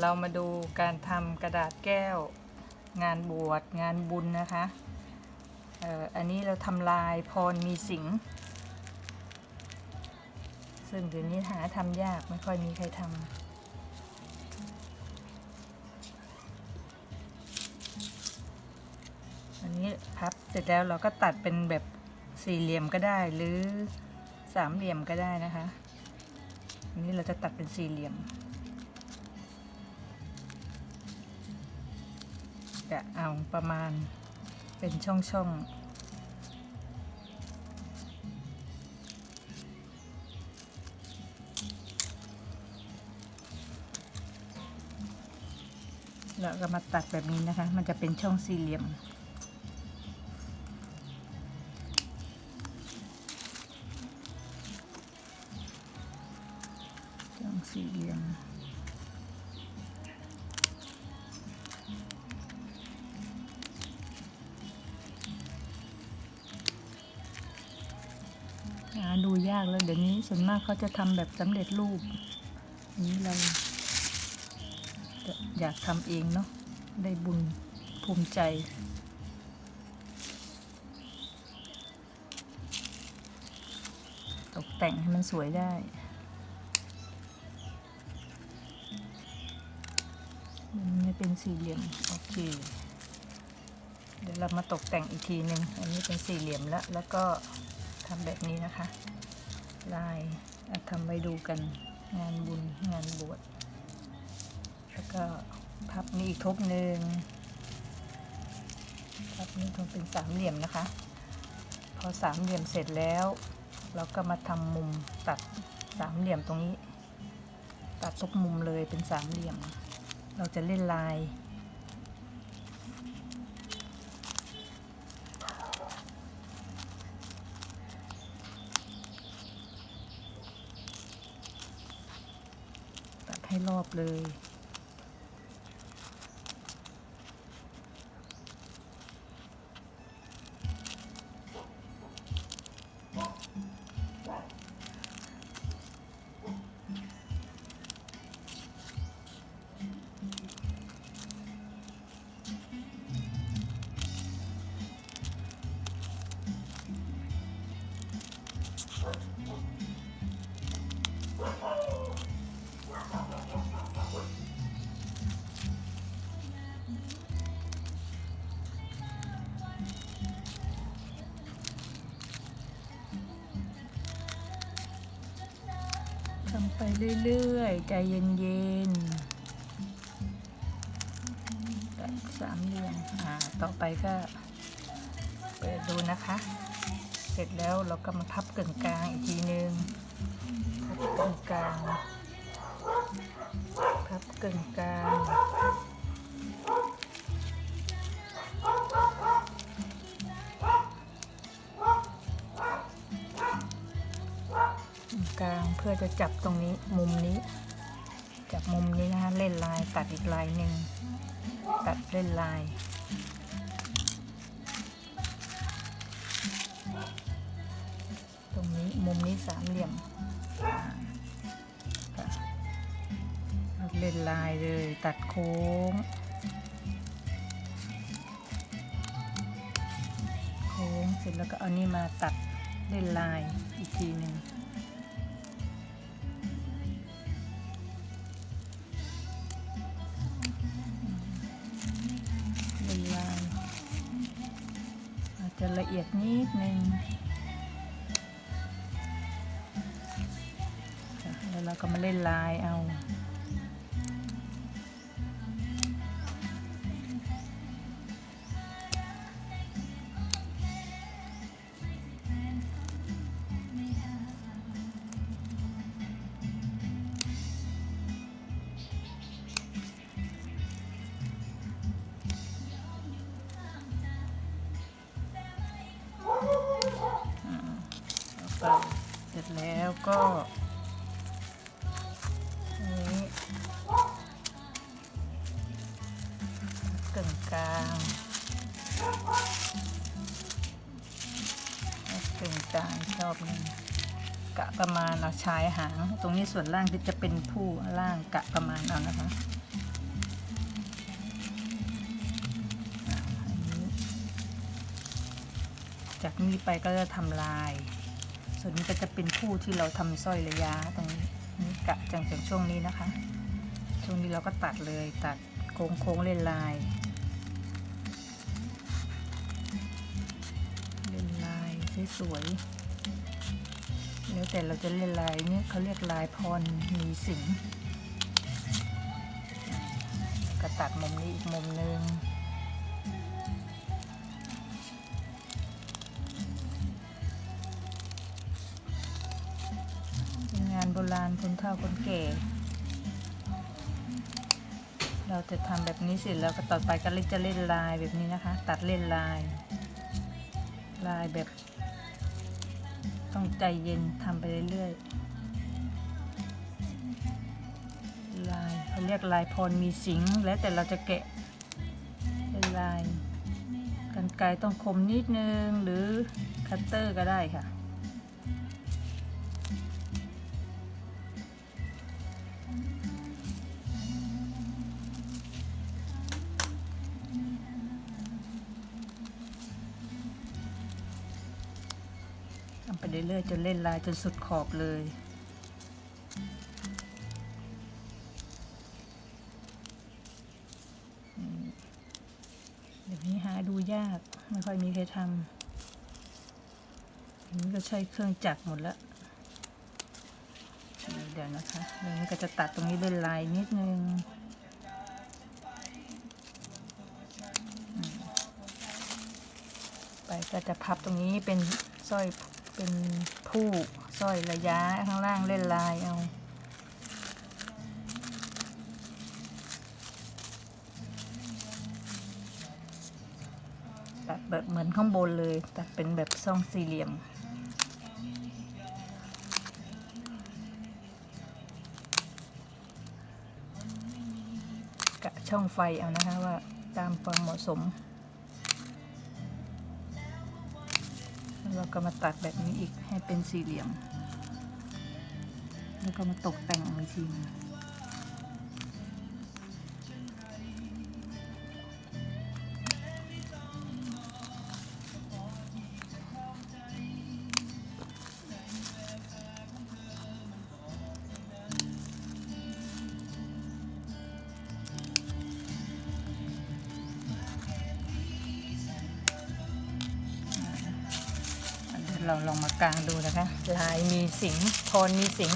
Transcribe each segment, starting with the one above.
เรามาดูการทำกระดาษแก้ว งานบวชงานบุญนะคะอ,อันนี้เราทำลายพรมีสิงซึ่งเดี๋ยวนี้หาทำยากไม่ค่อยมีใครทำอันนี้พับเสร็จแล้วเราก็ตัดเป็นแบบสี่เหลี่ยมก็ได้หรือสามเหลี่ยมก็ได้นะคะ อันนี้เราจะตัดเป็นสี่เหลี่ยม จะเอาประมาณเป็นช่องๆแล้วก็มาตัดแบบนี้นะคะ มันจะเป็นช่องสี่เหลี่ยม ช่องสี่เหลี่ยม ดูยากแล้วเดี๋ยวนี้ส่วนมากเขาจะทำแบบสำเร็จรูปนี้เราจะอยากทำเองเนาะได้บุญภูมิใจตกแต่งให้มันสวยได้ มันไม่เป็นสี่เหลี่ยม โอเค เดี๋ยวเรามาตกแต่งอีกทีหนึ่งอันนี้เป็นสี่เหลี่ยมแล้ว แล้วก็ ทำแบบนี้นะคะ ลายทำไว้ดูกันงานบุญงานบวชแล้วก็พับนี้อีกทบหนึ่งพับนี้ตรงเป็นสามเหลี่ยมนะคะ พอสามเหลี่ยมเสร็จแล้ว เราก็มาทำมุมตัดสามเหลี่ยมตรงนี้ ตัดทุกมุมเลยเป็นสามเหลี่ยม เราจะเล่นลาย ตัดให้ รอบเลย เรื่อยๆ ใจเย็นๆตัดสามเหลี่ยมอ่าต่อไปก็เปิดดูนะคะ เสร็จแล้วเราก็มาพับกึ่งกลางอีกทีนึงพับกึ่งกลางพับกึ่งกลาง เพื่อจะจับตรงนี้มุมนี้ จับมุมนี้นะคะเล่นลายตัดอีกลายหนึ่งตัดเล่นลายตรงนี้มุมนี้สามเหลี่ยมเล่นลายเลยตัดโค้ง โค้งเสร็จแล้วก็เอานี่มาตัดเล่นลายอีกทีหนึ่ง อาจจะละเอียดนิดนึงค่ะแล้วเราก็มาเล่นลายเอา แล้วก็นี้กึ่งกลางกึ่งกลางชอบนี่กะประมาณเอาชายหาง ตรงนี้ส่วนล่างที่จะเป็นผู้ล่างกะประมาณเอานะคะจากนี้ไปก็จะทำลาย ส่วนนี้ก็จะเป็นผู้ที่เราทำสร้อยระยะตรงนี้นี่กะจังจากช่วงนี้นะคะ ช่วงนี้เราก็ตัดเลยตัดโค้งโค้งๆเล่นลายเล่นลายสวยๆแล้วแต่เราจะเล่นลายเนี่ยเขาเรียกลายพรมีสิงก็ตัดมุมนี้อีกมุมหนึ่ง เป็นงานโบราณคนเฒ่าคนแก่ เราจะทำแบบนี้เสร็จแล้วก็ต่อไปก็เล่นจะเล่นลายแบบนี้นะคะ ตัดเล่นลาย ลายแบบ ต้องใจเย็นทำไปเรื่อยๆลายเขาเรียกลายพรมีสิงแล้วแต่เราจะแกะเป็นลายกันไกรต้องคมนิดนึงหรือคัตเตอร์ก็ได้ค่ะ ไปเรื่อยๆจนเล่นลายจนสุดขอบเลย เดี๋ยวนี้หาดูยาก ไม่ค่อยมีใครทำอันนี้ก็ใช้เครื่องจักรหมดแล้ว เดี๋ยวนะคะเดี๋ยวนี้ก็จะตัดตรงนี้เป็นลายนิดนึงไปก็จะพับตรงนี้เป็นสร้อย เป็นผู้สร้อยระยะข้างล่างเล่นลายเอาตัดแบบเหมือนข้างบนเลย ตัดเป็นแบบทรงสี่เหลี่ยม กะช่องไฟเอานะคะว่าตามความเหมาะสม เราก็มาตัดแบบนี้อีกให้เป็นสี่เหลี่ยม แล้วก็มาตกแต่งอีกทีนึง เราลองมากางดูนะคะ ลายมีสิงโทนมีสิง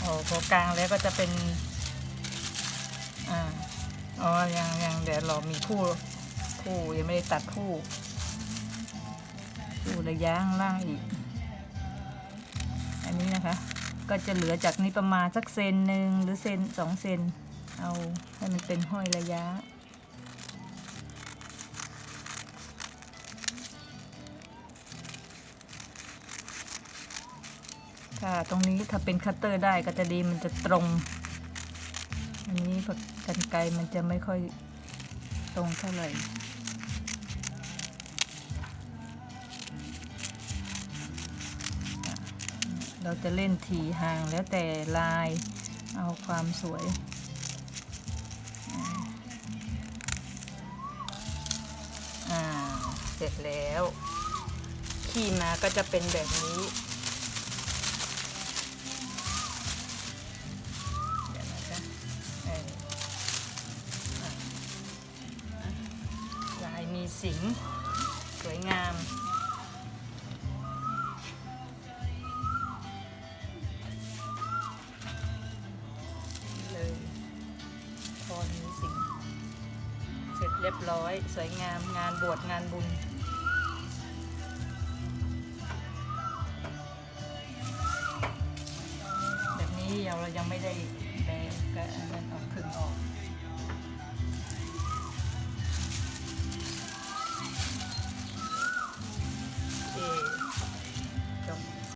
โอ้พอกางแล้วก็จะเป็นอ่าอ๋อยังยังเดี๋ยวเรามีผู้ผู้ยังไม่ได้ตัดผู้ผู้ระยะข้างล่างอีก อันนี้นะคะ ก็จะเหลือจากนี้ประมาณสักเซนหนึ่งหรือเซนสองเซน เอาให้มันเป็นห้อยระยะ ค่ะ ตรงนี้ถ้าเป็นคัตเตอร์ได้ก็จะดีมันจะตรง อันนี้ผักกันไกรมันจะไม่ค่อยตรงเท่าไหร่เราจะเล่นถี่ห่างแล้วแต่ลายเอาความสวย อ่า เสร็จแล้ว ขี่มาก็จะเป็นแบบนี้ สิง สวยงาม เลยพอมีสิง เสร็จเรียบร้อย สวยงามงานบวชงานบุญแบบนี้เรายังไม่ได้แบ่งกันออกขึงออก